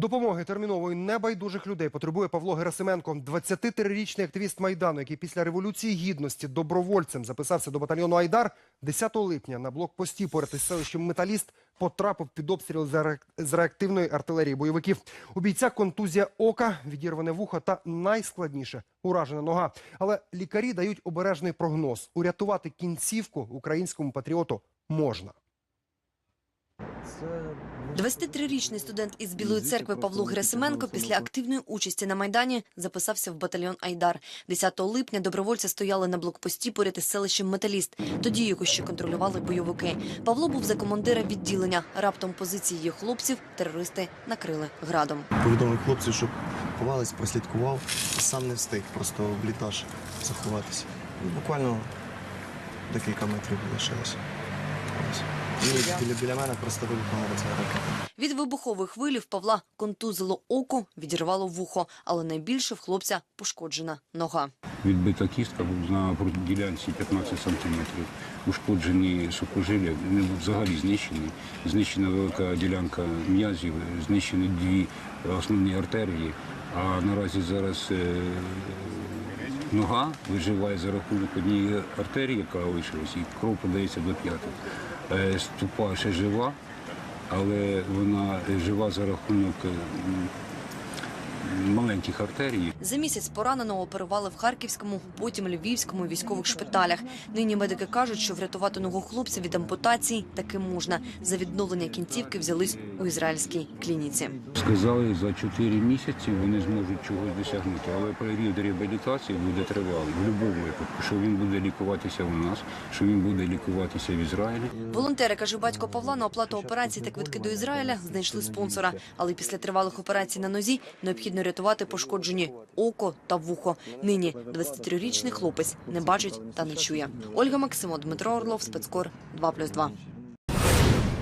Допомоги термінової небайдужих людей потребує Павло Герасименко, 23-річний активіст Майдану, який після Революції Гідності добровольцем записався до батальйону Айдар. 10 липня на блокпості поряд із селищем Металіст потрапив під обстріл з реак- з реактивної артилерії бойовиків. У бійця контузія ока, відірване вухо та найскладніше уражена нога. Але лікарі дають обережний прогноз: урятувати кінцівку українському патріоту можна. 23-річний студент із Білої церкви Павло Герасименко після активної участі на Майдані записався в батальйон Айдар. 10 липня добровольці стояли на блокпості поряд із селищем Металіст. Тоді його ще контролювали бойовики. Павло був за командира відділення. Раптом позиції її хлопців терористи накрили градом. Повідомив хлопцю, щоб ховались, прослідкував, сам не встиг просто в блітаж заховатися. Буквально декілька метрів лишилося. Біля, біля мене просто вибухнула ця ракета. Від вибухової хвилі в Павла контузило око, відірвало вухо, але найбільше в хлопця пошкоджена нога. Відбита кістка на ділянці 15 сантиметрів. Ушкоджені сухожилля, вони взагалі знищені. Знищена велика ділянка м'язів, знищені дві основні артерії. А наразі зараз е, нога виживає за рахунок однієї артерії, яка лишилась, і кров подається до п'яток. Е, Ступа ще жива, але вона жива за рахунок маленьких артерій. За місяць пораненого оперували в Харківському, потім Львівському військових шпиталях. Нині медики кажуть, що врятувати ногу хлопця від ампутації таки можна. За відновлення кінцівки взялись у ізраїльській клініці. Сказали, за 4 місяці вони зможуть чогось досягнути, але період реабілітації буде тривалий в будь-якому випадку, що він буде лікуватися у нас, що він буде лікуватися в Ізраїлі. Волонтери, каже батько Павла, на оплату операції та квитки до Ізраїля знайшли спонсора. Але після тривалих операцій на нозі необхідно рятувати пошкоджені око та вухо. Нині 23-річний хлопець не бачить та не чує. Ольга Максимо, Дмитро Орлов, спецкор 2+,2.